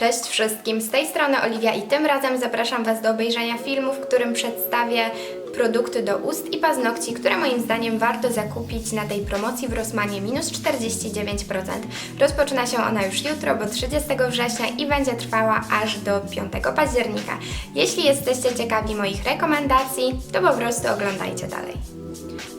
Cześć wszystkim, z tej strony Oliwia i tym razem zapraszam Was do obejrzenia filmu, w którym przedstawię produkty do ust i paznokci, które moim zdaniem warto zakupić na tej promocji w Rossmanie minus 49%. Rozpoczyna się ona już jutro, bo 30 września i będzie trwała aż do 5 października. Jeśli jesteście ciekawi moich rekomendacji, to po prostu oglądajcie dalej.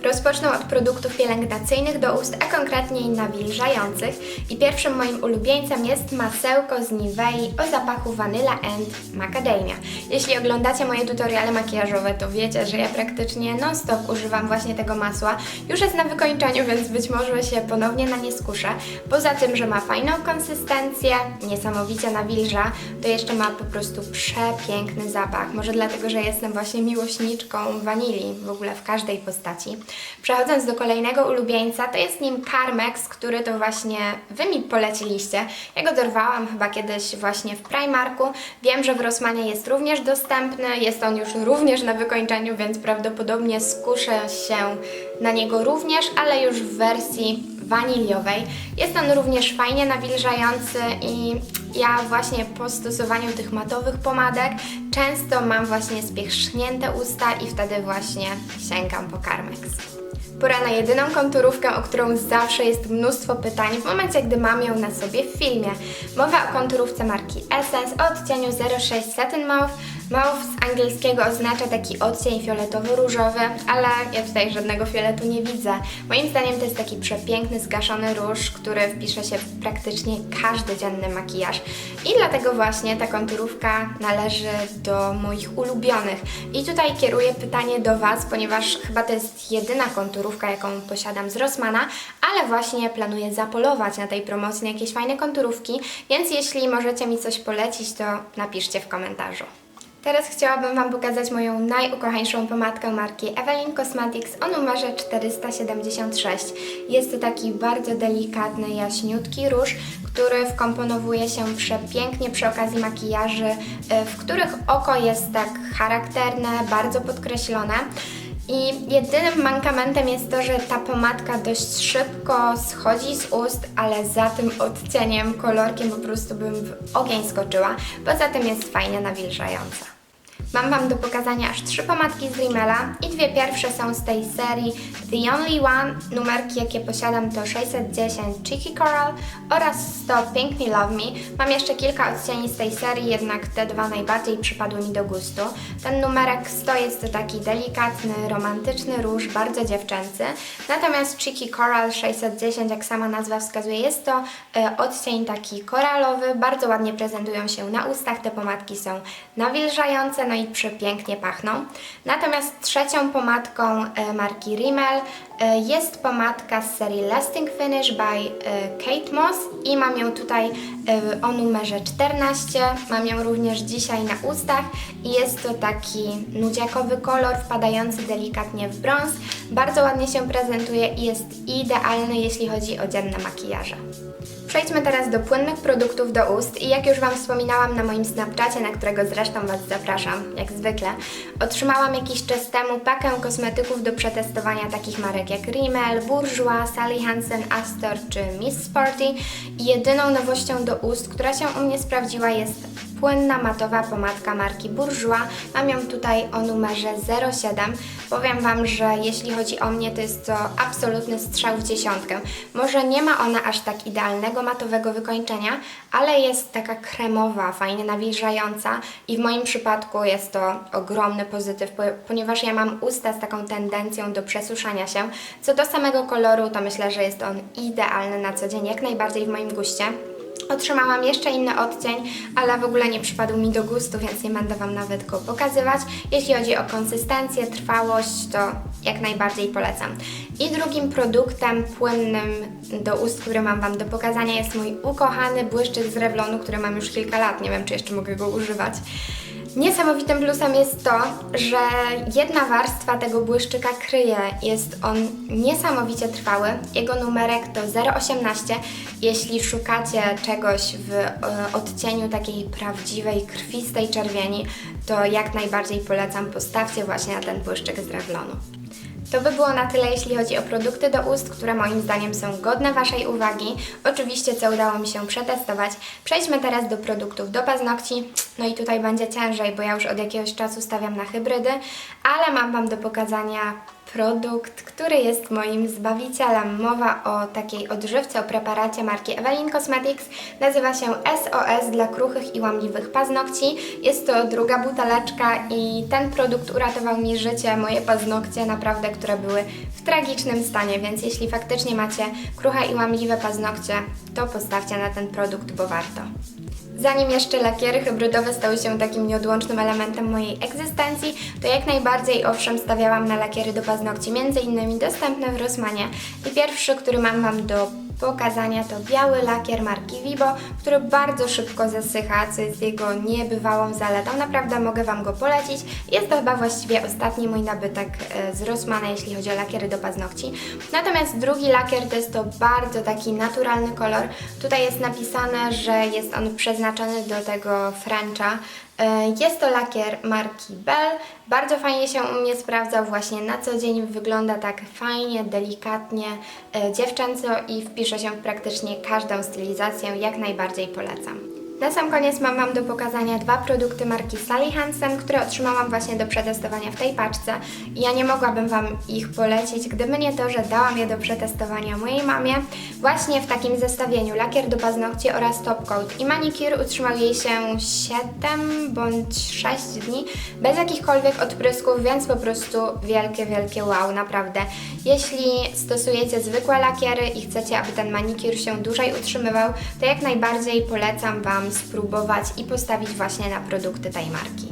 Rozpocznę od produktów pielęgnacyjnych do ust, a konkretniej nawilżających. I pierwszym moim ulubieńcem jest masełko z Nivei o zapachu Vanilla and Macadamia. Jeśli oglądacie moje tutoriale makijażowe, to wiecie, że ja praktycznie non-stop używam właśnie tego masła. Już jest na wykończeniu, więc być może się ponownie na nie skuszę. Poza tym, że ma fajną konsystencję, niesamowicie nawilża, to jeszcze ma po prostu przepiękny zapach. Może dlatego, że jestem właśnie miłośniczką wanilii w ogóle w każdej postaci. Przechodząc do kolejnego ulubieńca, to jest nim Carmex, który to właśnie Wy mi poleciliście. Ja go dorwałam chyba kiedyś właśnie w Primarku. Wiem, że w Rossmanie jest również dostępny, jest on już również na wykończeniu, więc prawdopodobnie skuszę się na niego również, ale już w wersji waniliowej. Jest on również fajnie nawilżający i ja właśnie po stosowaniu tych matowych pomadek często mam właśnie spiechrznięte usta i wtedy właśnie sięgam po Carmex. Pora na jedyną konturówkę, o którą zawsze jest mnóstwo pytań w momencie, gdy mam ją na sobie w filmie. Mowa o konturówce marki Essence o odcieniu 06 Satin Mauve. Mauve z angielskiego oznacza taki odcień fioletowo-różowy, ale ja tutaj żadnego fioletu nie widzę. Moim zdaniem to jest taki przepiękny, zgaszony róż, który wpisze się w praktycznie każdy dzienny makijaż. I dlatego właśnie ta konturówka należy do moich ulubionych. I tutaj kieruję pytanie do Was, ponieważ chyba to jest jedyna konturówka, jaką posiadam z Rossmana, ale właśnie planuję zapolować na tej promocji na jakieś fajne konturówki, więc jeśli możecie mi coś polecić, to napiszcie w komentarzu. Teraz chciałabym Wam pokazać moją najukochańszą pomadkę marki Evelyn Cosmetics o numerze 476. Jest to taki bardzo delikatny, jaśniutki róż, który wkomponowuje się przepięknie przy okazji makijaży, y, w których oko jest tak charakterne, bardzo podkreślone. I jedynym mankamentem jest to, że ta pomadka dość szybko schodzi z ust, ale za tym odcieniem, kolorkiem po prostu bym w ogień skoczyła. Poza tym jest fajnie nawilżająca. Mam Wam do pokazania aż trzy pomadki z Rimmela i dwie pierwsze są z tej serii The Only One. Numerki jakie posiadam to 610 Cheeky Coral oraz 100 Pink Me Love Me. Mam jeszcze kilka odcieni z tej serii, jednak te dwa najbardziej przypadły mi do gustu. Ten numerek 100 jest taki delikatny, romantyczny róż, bardzo dziewczęcy. Natomiast Cheeky Coral 610, jak sama nazwa wskazuje, jest to e, odcień taki koralowy. Bardzo ładnie prezentują się na ustach. Te pomadki są nawilżające, no i przepięknie pachną. Natomiast trzecią pomadką e, marki Rimmel e, jest pomadka z serii Lasting Finish by e, Kate Moss i mam ją tutaj o numerze 14. Mam ją również dzisiaj na ustach i jest to taki nudziakowy kolor wpadający delikatnie w brąz. Bardzo ładnie się prezentuje i jest idealny, jeśli chodzi o dzienne makijaże. Przejdźmy teraz do płynnych produktów do ust i jak już Wam wspominałam na moim Snapchacie, na którego zresztą Was zapraszam, jak zwykle, otrzymałam jakiś czas temu pakę kosmetyków do przetestowania takich marek jak Rimmel, Bourjois, Sally Hansen, Astor czy Miss Sporty. I jedyną nowością do ust, która się u mnie sprawdziła jest płynna matowa pomadka marki Bourjois. Mam ją tutaj o numerze 07. Powiem Wam, że jeśli chodzi o mnie, to jest to absolutny strzał w dziesiątkę. Może nie ma ona aż tak idealnego matowego wykończenia, ale jest taka kremowa, fajnie nawilżająca i w moim przypadku jest to ogromny pozytyw, po- ponieważ ja mam usta z taką tendencją do przesuszania się. Co do samego koloru, to myślę, że jest on idealny na co dzień, jak najbardziej w moim guście. Otrzymałam jeszcze inny odcień, ale w ogóle nie przypadł mi do gustu, więc nie będę Wam nawet go pokazywać. Jeśli chodzi o konsystencję, trwałość, to jak najbardziej polecam. I drugim produktem płynnym do ust, który mam Wam do pokazania jest mój ukochany błyszczyk z Revlonu, który mam już kilka lat, nie wiem czy jeszcze mogę go używać. Niesamowitym plusem jest to, że jedna warstwa tego błyszczyka kryje. Jest on niesamowicie trwały. Jego numerek to 0,18. Jeśli szukacie czegoś w e, odcieniu takiej prawdziwej, krwistej czerwieni, to jak najbardziej polecam, postawcie właśnie na ten błyszczyk z Revlonu. To by było na tyle, jeśli chodzi o produkty do ust, które moim zdaniem są godne Waszej uwagi. Oczywiście, co udało mi się przetestować. Przejdźmy teraz do produktów do paznokci. No i tutaj będzie ciężej, bo ja już od jakiegoś czasu stawiam na hybrydy, ale mam Wam do pokazania produkt, który jest moim zbawicielem. Mowa o takiej odżywce, o preparacie marki Evelyn Cosmetics. Nazywa się SOS dla kruchych i łamliwych paznokci. Jest to druga buteleczka i ten produkt uratował mi życie, moje paznokcie naprawdę, które były w tragicznym stanie, więc jeśli faktycznie macie kruche i łamliwe paznokcie, to postawcie na ten produkt, bo warto. Zanim jeszcze lakiery hybrydowe stały się takim nieodłącznym elementem mojej egzystencji, to jak najbardziej owszem stawiałam na lakiery do paznokci, między innymi dostępne w Rossmanie. I pierwszy, który mam Wam do pokazania to biały lakier marki Vibo, który bardzo szybko zasycha, co jest jego niebywałą zaletą. Naprawdę mogę Wam go polecić. Jest to chyba właściwie ostatni mój nabytek e, z Rossmana, jeśli chodzi o lakiery do paznokci. Natomiast drugi lakier to jest to bardzo taki naturalny kolor. Tutaj jest napisane, że jest on przeznaczony do tego Frencha. E, Jest to lakier marki Bell. Bardzo fajnie się u mnie sprawdzał właśnie na co dzień. Wygląda tak fajnie, delikatnie, e, dziewczęco i wpisze się w praktycznie każdą stylizację. Jak najbardziej polecam. Na sam koniec mam Wam do pokazania dwa produkty marki Sally Hansen, które otrzymałam właśnie do przetestowania w tej paczce. I ja nie mogłabym Wam ich polecić, gdyby nie to, że dałam je do przetestowania mojej mamie. Właśnie w takim zestawieniu lakier do paznokci oraz top coat i manicure utrzymał jej się 7 bądź 6 dni bez jakichkolwiek odprysków, więc po prostu wielkie, wielkie wow, naprawdę. Jeśli stosujecie zwykłe lakiery i chcecie, aby ten manicure się dłużej utrzymywał, to jak najbardziej polecam Wam spróbować i postawić właśnie na produkty tej marki.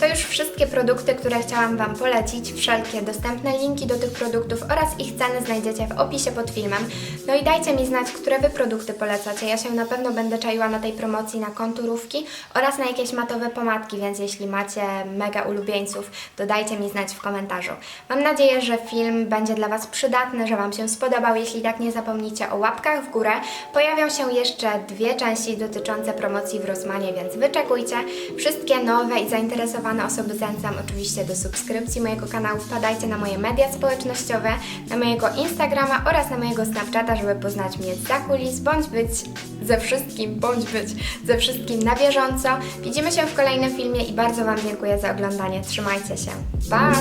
To już wszystkie produkty, które chciałam Wam polecić. Wszelkie dostępne linki do tych produktów oraz ich ceny znajdziecie w opisie pod filmem. No i dajcie mi znać, które Wy produkty polecacie. Ja się na pewno będę czaiła na tej promocji na konturówki oraz na jakieś matowe pomadki, więc jeśli macie mega ulubieńców, to dajcie mi znać w komentarzu. Mam nadzieję, że film będzie dla Was przydatny, że Wam się spodobał. Jeśli tak, nie zapomnijcie o łapkach w górę. Pojawią się jeszcze dwie części dotyczące promocji w Rosmanie, więc wyczekujcie. Wszystkie nowe i zainteresowane osoby zachęcam oczywiście do subskrypcji mojego kanału. Wpadajcie na moje media społecznościowe, na mojego Instagrama oraz na mojego Snapchata, żeby poznać mnie za kulis, bądź być ze wszystkim, bądź być ze wszystkim na bieżąco. Widzimy się w kolejnym filmie i bardzo Wam dziękuję za oglądanie. Trzymajcie się. Pa!